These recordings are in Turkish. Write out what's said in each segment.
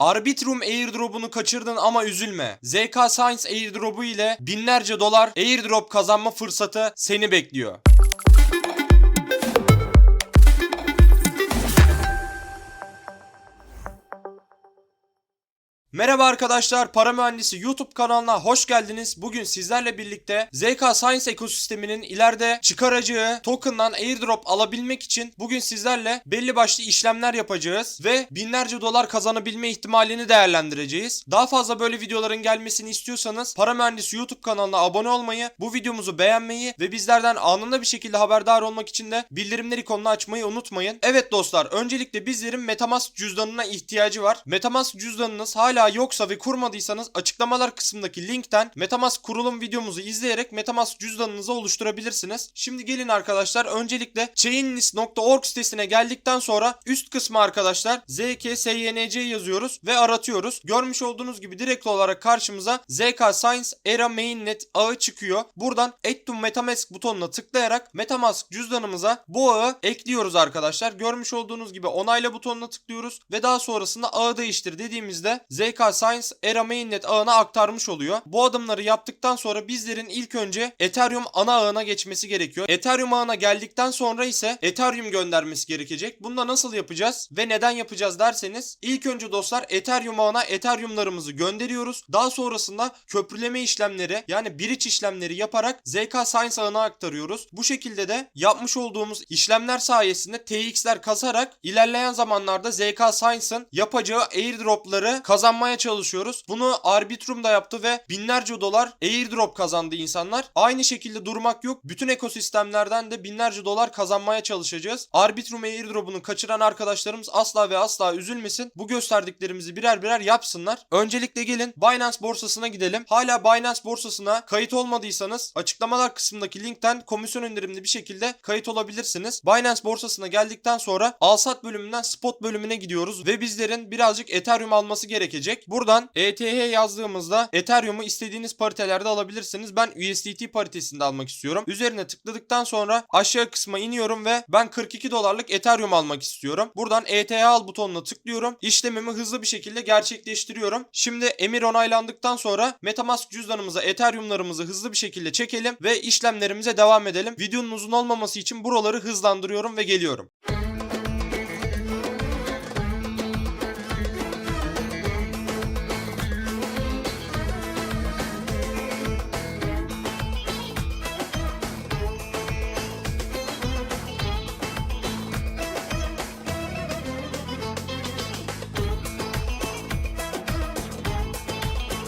Arbitrum airdrop'unu kaçırdın ama üzülme. ZK Science airdrop'u ile binlerce dolar airdrop kazanma fırsatı seni bekliyor. Merhaba arkadaşlar, Para Mühendisi YouTube kanalına hoş geldiniz. Bugün sizlerle birlikte ZK Science ekosisteminin ileride çıkaracağı token'dan airdrop alabilmek için bugün sizlerle belli başlı işlemler yapacağız ve binlerce dolar kazanabilme ihtimalini değerlendireceğiz. Daha fazla böyle videoların gelmesini istiyorsanız Para Mühendisi YouTube kanalına abone olmayı, bu videomuzu beğenmeyi ve bizlerden anında bir şekilde haberdar olmak için de bildirimleri ikonunu açmayı unutmayın. Evet dostlar, öncelikle bizlerin MetaMask cüzdanına ihtiyacı var. MetaMask cüzdanınız hala yoksa ve kurmadıysanız açıklamalar kısmındaki linkten MetaMask kurulum videomuzu izleyerek MetaMask cüzdanınızı oluşturabilirsiniz. Şimdi gelin arkadaşlar öncelikle chainlist.org sitesine geldikten sonra üst kısmı arkadaşlar ZKSYNC yazıyoruz ve aratıyoruz. Görmüş olduğunuz gibi direkt olarak karşımıza ZK Science Era Mainnet ağı çıkıyor. Buradan Add to Metamask butonuna tıklayarak Metamask cüzdanımıza bu ağı ekliyoruz arkadaşlar. Görmüş olduğunuz gibi onayla butonuna tıklıyoruz ve daha sonrasında ağı değiştir dediğimizde ZK Science Era Mainnet ağına aktarmış oluyor. Bu adımları yaptıktan sonra bizlerin ilk önce Ethereum ana ağına geçmesi gerekiyor. Ethereum ağına geldikten sonra ise Ethereum göndermesi gerekecek. Bunu da nasıl yapacağız ve neden yapacağız derseniz ilk önce dostlar Ethereum ağına Ethereum'larımızı gönderiyoruz. Daha sonrasında köprüleme işlemleri yani bridge işlemleri yaparak ZK Science ağına aktarıyoruz. Bu şekilde de yapmış olduğumuz işlemler sayesinde TX'ler kazarak ilerleyen zamanlarda ZK Science'ın yapacağı airdropları kazanmaya çalışıyoruz. Bunu Arbitrum da yaptı ve binlerce dolar airdrop kazandı insanlar. Aynı şekilde durmak yok. Bütün ekosistemlerden de binlerce dolar kazanmaya çalışacağız. Arbitrum airdrop'unu kaçıran arkadaşlarımız asla ve asla üzülmesin. Bu gösterdiklerimizi birer birer yapsınlar. Öncelikle gelin Binance borsasına gidelim. Hala Binance borsasına kayıt olmadıysanız açıklamalar kısmındaki linkten komisyon indirimli bir şekilde kayıt olabilirsiniz. Binance borsasına geldikten sonra alsat bölümünden spot bölümüne gidiyoruz ve bizlerin birazcık Ethereum alması gerekecek. Buradan ETH yazdığımızda Ethereum'u istediğiniz paritelerde alabilirsiniz. Ben USDT paritesinde almak istiyorum. Üzerine tıkladıktan sonra aşağı kısma iniyorum ve ben 42 dolarlık Ethereum almak istiyorum. Buradan ETH al butonuna tıklıyorum. İşlemimi hızlı bir şekilde gerçekleştiriyorum. Şimdi emir onaylandıktan sonra Metamask cüzdanımıza Ethereum'larımızı hızlı bir şekilde çekelim ve işlemlerimize devam edelim. Videonun uzun olmaması için buraları hızlandırıyorum ve geliyorum.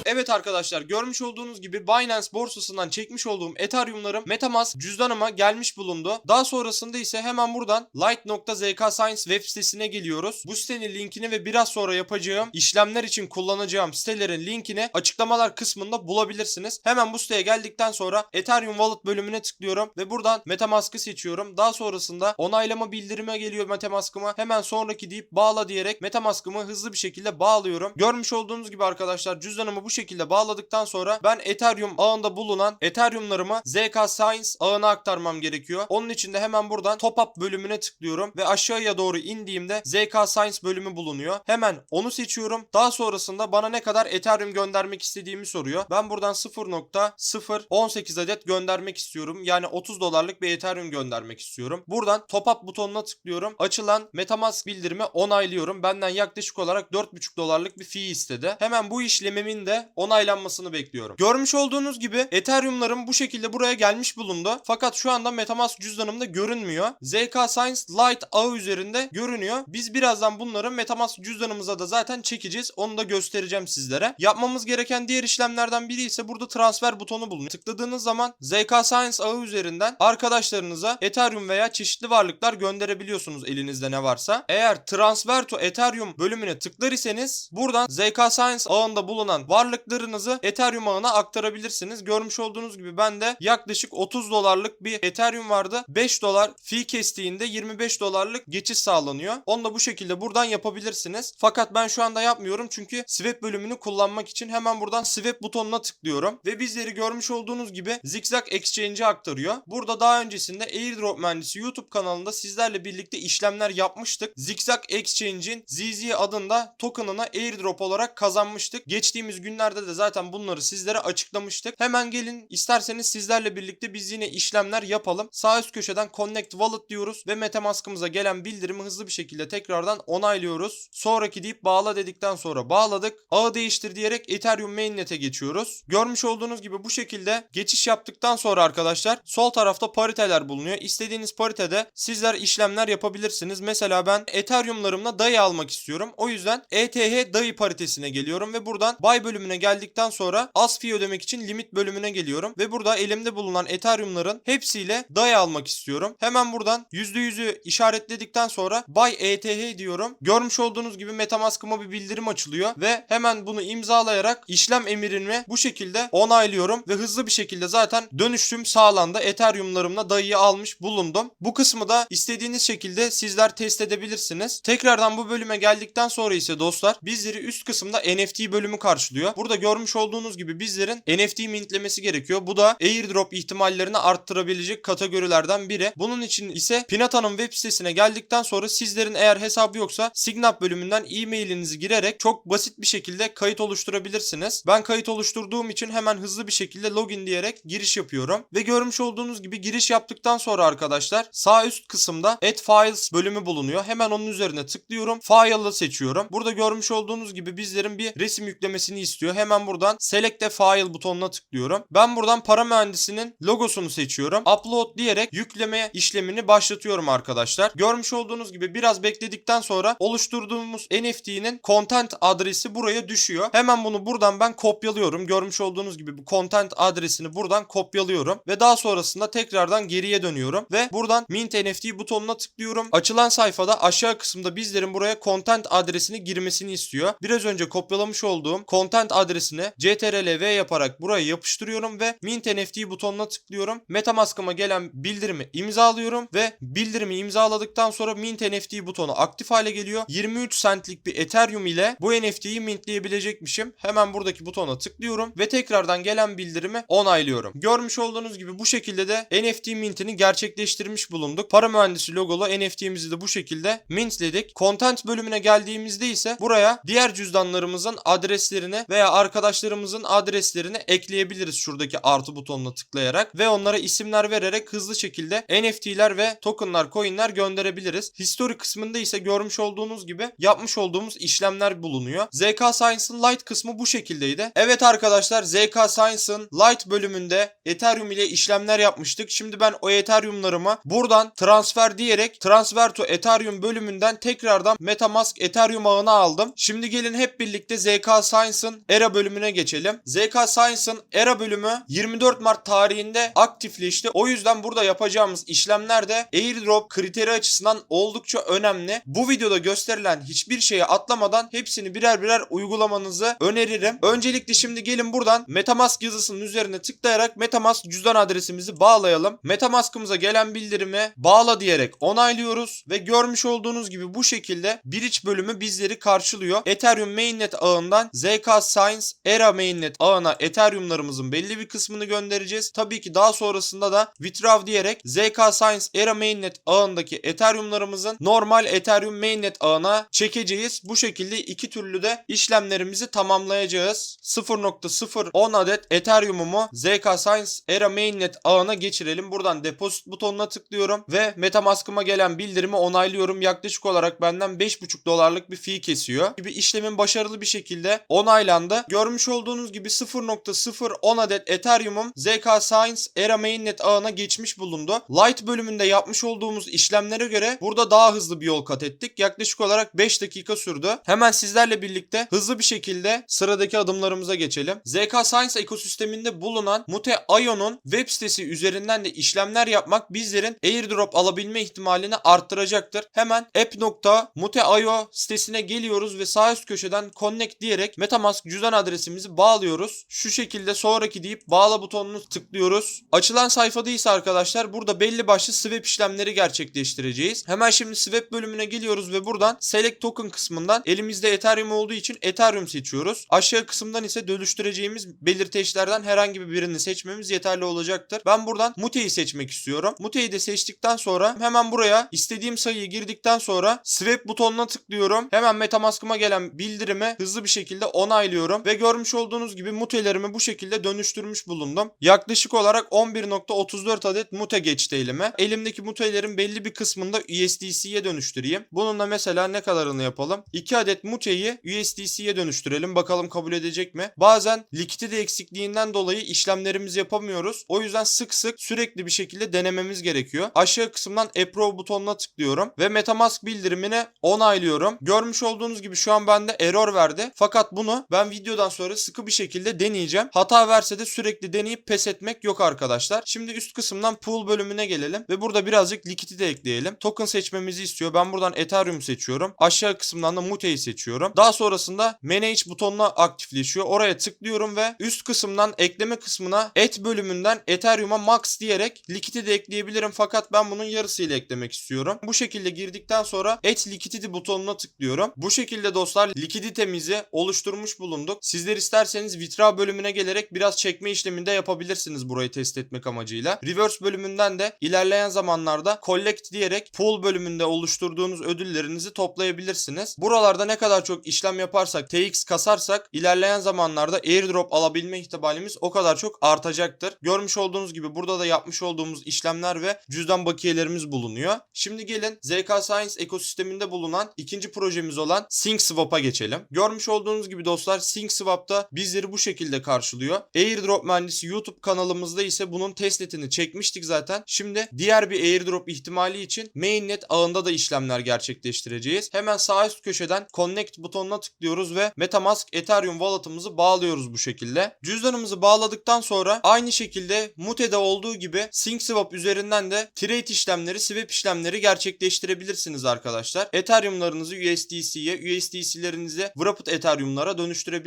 Evet arkadaşlar görmüş olduğunuz gibi Binance borsasından çekmiş olduğum Ethereum'larım Metamask cüzdanıma gelmiş bulundu. Daha sonrasında ise hemen buradan light.zk web sitesine geliyoruz. Bu sitenin linkini ve biraz sonra yapacağım işlemler için kullanacağım sitelerin linkini açıklamalar kısmında bulabilirsiniz. Hemen bu siteye geldikten sonra Ethereum Wallet bölümüne tıklıyorum ve buradan Metamask'ı seçiyorum. Daha sonrasında onaylama bildirime geliyor Metamask'ıma. Hemen sonraki deyip bağla diyerek Metamask'ımı hızlı bir şekilde bağlıyorum. Görmüş olduğunuz gibi arkadaşlar cüzdanımı bu şekilde bağladıktan sonra ben Ethereum ağında bulunan Ethereum'larımı ZK Science ağına aktarmam gerekiyor. Onun için de hemen buradan top up bölümüne tıklıyorum ve aşağıya doğru indiğimde ZK Science bölümü bulunuyor. Hemen onu seçiyorum. Daha sonrasında bana ne kadar Ethereum göndermek istediğimi soruyor. Ben buradan 0.018 adet göndermek istiyorum. Yani 30 dolarlık bir Ethereum göndermek istiyorum. Buradan top up butonuna tıklıyorum. Açılan Metamask bildirimi onaylıyorum. Benden yaklaşık olarak 4.5 dolarlık bir fee istedi. Hemen bu işlemimin de onaylanmasını bekliyorum. Görmüş olduğunuz gibi Ethereum'larım bu şekilde buraya gelmiş bulundu. Fakat şu anda Metamask cüzdanımda görünmüyor. ZK Science Lite ağı üzerinde görünüyor. Biz birazdan bunları Metamask cüzdanımıza da zaten çekeceğiz. Onu da göstereceğim sizlere. Yapmamız gereken diğer işlemlerden biri ise burada transfer butonu bulunuyor. Tıkladığınız zaman ZK Science ağı üzerinden arkadaşlarınıza Ethereum veya çeşitli varlıklar gönderebiliyorsunuz elinizde ne varsa. Eğer transfer to Ethereum bölümüne tıklar iseniz buradan ZK Science ağında bulunan varlık varlıklarınızı Ethereum ağına aktarabilirsiniz. Görmüş olduğunuz gibi bende yaklaşık 30 dolarlık bir Ethereum vardı. 5 dolar fee kestiğinde 25 dolarlık geçiş sağlanıyor. Onu da bu şekilde buradan yapabilirsiniz. Fakat ben şu anda yapmıyorum çünkü swap bölümünü kullanmak için hemen buradan swap butonuna tıklıyorum. Ve bizleri görmüş olduğunuz gibi Zigzag Exchange'e aktarıyor. Burada daha öncesinde Airdrop Mühendisi YouTube kanalında sizlerle birlikte işlemler yapmıştık. Zigzag Exchange'in ZZ adında token'ını airdrop olarak kazanmıştık. Geçtiğimiz günlerde de zaten bunları sizlere açıklamıştık. Hemen gelin isterseniz sizlerle birlikte biz yine işlemler yapalım. Sağ üst köşeden Connect Wallet diyoruz ve Metamask'ımıza gelen bildirimi hızlı bir şekilde tekrardan onaylıyoruz. Sonraki deyip bağla dedikten sonra bağladık. Ağı değiştir diyerek Ethereum Mainnet'e geçiyoruz. Görmüş olduğunuz gibi bu şekilde geçiş yaptıktan sonra arkadaşlar sol tarafta pariteler bulunuyor. İstediğiniz paritede sizler işlemler yapabilirsiniz. Mesela ben Ethereum'larımla DAI almak istiyorum. O yüzden ETH DAI paritesine geliyorum ve buradan buy bölümüne geldikten sonra as fee ödemek için limit bölümüne geliyorum ve burada elimde bulunan Ethereum'ların hepsiyle DAI almak istiyorum. Hemen buradan %100'ü işaretledikten sonra buy ETH diyorum. Görmüş olduğunuz gibi Metamask'ıma bir bildirim açılıyor ve hemen bunu imzalayarak işlem emirini bu şekilde onaylıyorum ve hızlı bir şekilde zaten dönüşüm sağlandı. Ethereum'larımla DAI'yi almış bulundum. Bu kısmı da istediğiniz şekilde sizler test edebilirsiniz. Tekrardan bu bölüme geldikten sonra ise dostlar bizleri üst kısımda NFT bölümü karşılıyor. Burada görmüş olduğunuz gibi bizlerin NFT mintlemesi gerekiyor. Bu da airdrop ihtimallerini arttırabilecek kategorilerden biri. Bunun için ise Pinata'nın web sitesine geldikten sonra sizlerin eğer hesabı yoksa Signap bölümünden e-mailinizi girerek çok basit bir şekilde kayıt oluşturabilirsiniz. Ben kayıt oluşturduğum için hemen hızlı bir şekilde login diyerek giriş yapıyorum. Ve görmüş olduğunuz gibi giriş yaptıktan sonra arkadaşlar sağ üst kısımda Add Files bölümü bulunuyor. Hemen onun üzerine tıklıyorum. File'ı seçiyorum. Burada görmüş olduğunuz gibi bizlerin bir resim yüklemesini istiyor. Hemen buradan Select a File butonuna tıklıyorum. Ben buradan para mühendisinin logosunu seçiyorum. Upload diyerek yükleme işlemini başlatıyorum arkadaşlar. Görmüş olduğunuz gibi biraz bekledikten sonra oluşturduğumuz NFT'nin content adresi buraya düşüyor. Hemen bunu buradan ben kopyalıyorum. Görmüş olduğunuz gibi bu content adresini buradan kopyalıyorum ve daha sonrasında tekrardan geriye dönüyorum ve buradan Mint NFT butonuna tıklıyorum. Açılan sayfada aşağı kısımda bizlerin buraya content adresini girmesini istiyor. Biraz önce kopyalamış olduğum content adresini CTRL V yaparak buraya yapıştırıyorum ve Mint NFT butonuna tıklıyorum. Metamask'ıma gelen bildirimi imzalıyorum ve bildirimi imzaladıktan sonra Mint NFT butonu aktif hale geliyor. 23 centlik bir Ethereum ile bu NFT'yi mintleyebilecekmişim. Hemen buradaki butona tıklıyorum ve tekrardan gelen bildirimi onaylıyorum. Görmüş olduğunuz gibi bu şekilde de NFT mintini gerçekleştirmiş bulunduk. Para mühendisi logolu NFT'mizi de bu şekilde mintledik. Content bölümüne geldiğimizde ise buraya diğer cüzdanlarımızın adreslerini veya arkadaşlarımızın adreslerini ekleyebiliriz şuradaki artı butonuna tıklayarak ve onlara isimler vererek hızlı şekilde NFT'ler ve tokenlar, coin'ler gönderebiliriz. History kısmında ise görmüş olduğunuz gibi yapmış olduğumuz işlemler bulunuyor. ZK Science'ın Light kısmı bu şekildeydi. Evet arkadaşlar ZK Science'ın Light bölümünde Ethereum ile işlemler yapmıştık. Şimdi ben o Ethereum'larımı buradan transfer diyerek transfer to Ethereum bölümünden tekrardan Metamask Ethereum ağına aldım. Şimdi gelin hep birlikte ZK Science'ın Era bölümüne geçelim. ZK Science'ın Era bölümü 24 Mart tarihinde aktifleşti. O yüzden burada yapacağımız işlemler de airdrop kriteri açısından oldukça önemli. Bu videoda gösterilen hiçbir şeyi atlamadan hepsini birer birer uygulamanızı öneririm. Öncelikle şimdi gelin buradan Metamask yazısının üzerine tıklayarak Metamask cüzdan adresimizi bağlayalım. Metamask'ımıza gelen bildirimi bağla diyerek onaylıyoruz ve görmüş olduğunuz gibi bu şekilde iç bölümü bizleri karşılıyor. Ethereum mainnet ağından ZK Science Era mainnet ağına Ethereum'larımızın belli bir kısmını göndereceğiz. Tabii ki daha sonrasında da withdraw diyerek ZK Science Era mainnet ağındaki Ethereum'larımızın normal Ethereum mainnet ağına çekeceğiz. Bu şekilde iki türlü de işlemlerimizi tamamlayacağız. 0.010 adet Ethereum'umu ZK Science Era mainnet ağına geçirelim. Buradan deposit butonuna tıklıyorum ve Metamask'ıma gelen bildirimi onaylıyorum. Yaklaşık olarak benden 5.5 dolarlık bir fee kesiyor. Gibi işlemin başarılı bir şekilde onaylandı. Görmüş olduğunuz gibi 0.010 adet Ethereum'um ZK Science Era mainnet ağına geçmiş bulundu. Light bölümünde yapmış olduğumuz işlemlere göre burada daha hızlı bir yol kat ettik. Yaklaşık olarak 5 dakika sürdü. Hemen sizlerle birlikte hızlı bir şekilde sıradaki adımlarımıza geçelim. ZK Science ekosisteminde bulunan Mute.io'nun web sitesi üzerinden de işlemler yapmak bizlerin airdrop alabilme ihtimalini arttıracaktır. Hemen app.mute.io sitesine geliyoruz ve sağ üst köşeden connect diyerek Metamask cüzdan cüzdan adresimizi bağlıyoruz. Şu şekilde sonraki deyip bağla butonunu tıklıyoruz. Açılan sayfada ise arkadaşlar burada belli başlı swap işlemleri gerçekleştireceğiz. Hemen şimdi swap bölümüne geliyoruz ve buradan select token kısmından elimizde Ethereum olduğu için Ethereum seçiyoruz. Aşağı kısımdan ise dönüştüreceğimiz belirteçlerden herhangi birini seçmemiz yeterli olacaktır. Ben buradan Mute'yi seçmek istiyorum. Mute'yi de seçtikten sonra hemen buraya istediğim sayıyı girdikten sonra swap butonuna tıklıyorum. Hemen Metamask'ıma gelen bildirimi hızlı bir şekilde onaylıyorum ve görmüş olduğunuz gibi mutelerimi bu şekilde dönüştürmüş bulundum. Yaklaşık olarak 11.34 adet mute geçti elime. Elimdeki mutelerin belli bir kısmını da USDC'ye dönüştüreyim. Bununla mesela ne kadarını yapalım? 2 adet muteyi USDC'ye dönüştürelim. Bakalım kabul edecek mi? Bazen likidite eksikliğinden dolayı işlemlerimizi yapamıyoruz. O yüzden sık sık sürekli bir şekilde denememiz gerekiyor. Aşağı kısımdan Approve butonuna tıklıyorum ve Metamask bildirimini onaylıyorum. Görmüş olduğunuz gibi şu an bende error verdi. Fakat bunu ben videodan sonra sıkı bir şekilde deneyeceğim. Hata verse de sürekli deneyip pes etmek yok arkadaşlar. Şimdi üst kısımdan pool bölümüne gelelim ve burada birazcık likidite ekleyelim. Token seçmemizi istiyor. Ben buradan Ethereum seçiyorum. Aşağı kısımdan da Mute'yi seçiyorum. Daha sonrasında Manage butonuna aktifleşiyor. Oraya tıklıyorum ve üst kısımdan ekleme kısmına et bölümünden Ethereum'a max diyerek likidite ekleyebilirim. Fakat ben bunun yarısıyla eklemek istiyorum. Bu şekilde girdikten sonra et liquidity butonuna tıklıyorum. Bu şekilde dostlar likiditemizi oluşturmuş bulunduk. Sizler isterseniz withdraw bölümüne gelerek biraz çekme işleminde yapabilirsiniz burayı test etmek amacıyla. Reverse bölümünden de ilerleyen zamanlarda collect diyerek pool bölümünde oluşturduğunuz ödüllerinizi toplayabilirsiniz. Buralarda ne kadar çok işlem yaparsak, TX kasarsak ilerleyen zamanlarda airdrop alabilme ihtimalimiz o kadar çok artacaktır. Görmüş olduğunuz gibi burada da yapmış olduğumuz işlemler ve cüzdan bakiyelerimiz bulunuyor. Şimdi gelin ZK Science ekosisteminde bulunan ikinci projemiz olan SyncSwap'a geçelim. Görmüş olduğunuz gibi dostlar SyncSwap'ta bizleri bu şekilde karşılıyor. Airdrop mühendisi YouTube kanalımızda ise bunun testnetini çekmiştik zaten. Şimdi diğer bir airdrop ihtimali için mainnet ağında da işlemler gerçekleştireceğiz. Hemen sağ üst köşeden connect butonuna tıklıyoruz ve Metamask Ethereum wallet'ımızı bağlıyoruz bu şekilde. Cüzdanımızı bağladıktan sonra aynı şekilde Mute'de olduğu gibi SyncSwap üzerinden de trade işlemleri, swap işlemleri gerçekleştirebilirsiniz arkadaşlar. Ethereum'larınızı USDC'ye, USDC'lerinizi Wrapped Ethereum'lara dönüştürebilirsiniz.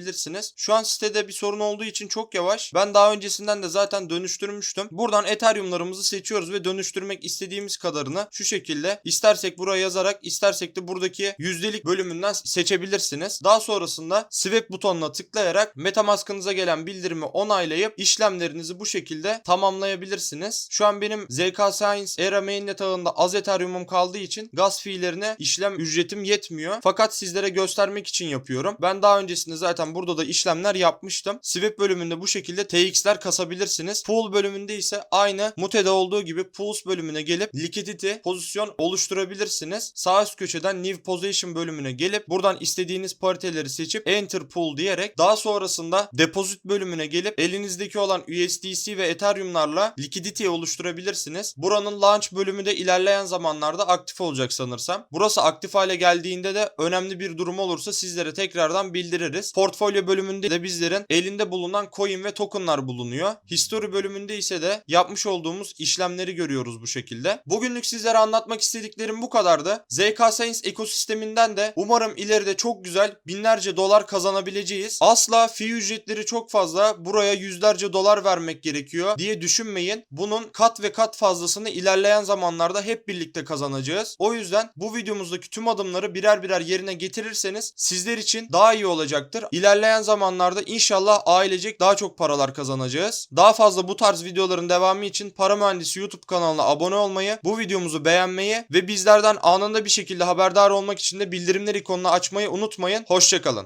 Şu an sitede bir sorun olduğu için çok yavaş. Ben daha öncesinden de zaten dönüştürmüştüm. Buradan Ethereum'larımızı seçiyoruz ve dönüştürmek istediğimiz kadarını şu şekilde istersek buraya yazarak istersek de buradaki yüzdelik bölümünden seçebilirsiniz. Daha sonrasında swap butonuna tıklayarak Metamask'ınıza gelen bildirimi onaylayıp işlemlerinizi bu şekilde tamamlayabilirsiniz. Şu an benim ZK Science Era mainnet ağında az Ethereum'um kaldığı için gas fiillerine işlem ücretim yetmiyor. Fakat sizlere göstermek için yapıyorum. Ben daha öncesinde zaten burada da işlemler yapmıştım. Swap bölümünde bu şekilde TX'ler kasabilirsiniz. Pool bölümünde ise aynı Mute'de olduğu gibi Pools bölümüne gelip liquidity pozisyon oluşturabilirsiniz. Sağ üst köşeden New Position bölümüne gelip buradan istediğiniz pariteleri seçip Enter Pool diyerek daha sonrasında Deposit bölümüne gelip elinizdeki olan USDC ve Ethereum'larla liquidity oluşturabilirsiniz. Buranın launch bölümü de ilerleyen zamanlarda aktif olacak sanırsam. Burası aktif hale geldiğinde de önemli bir durum olursa sizlere tekrardan bildiririz. Portfolyo bölümünde de bizlerin elinde bulunan coin ve tokenlar bulunuyor. History bölümünde ise de yapmış olduğumuz işlemleri görüyoruz bu şekilde. Bugünlük sizlere anlatmak istediklerim bu kadardı. ZK Science ekosisteminden de umarım ileride çok güzel binlerce dolar kazanabileceğiz. Asla fee ücretleri çok fazla. Buraya yüzlerce dolar vermek gerekiyor diye düşünmeyin. Bunun kat ve kat fazlasını ilerleyen zamanlarda hep birlikte kazanacağız. O yüzden bu videomuzdaki tüm adımları birer birer yerine getirirseniz sizler için daha iyi olacaktır. İlerleyen zamanlarda inşallah ailecek daha çok paralar kazanacağız. Daha fazla bu tarz videoların devamı için Para Mühendisi YouTube kanalına abone olmayı, bu videomuzu beğenmeyi ve bizlerden anında bir şekilde haberdar olmak için de bildirimler ikonunu açmayı unutmayın. Hoşçakalın.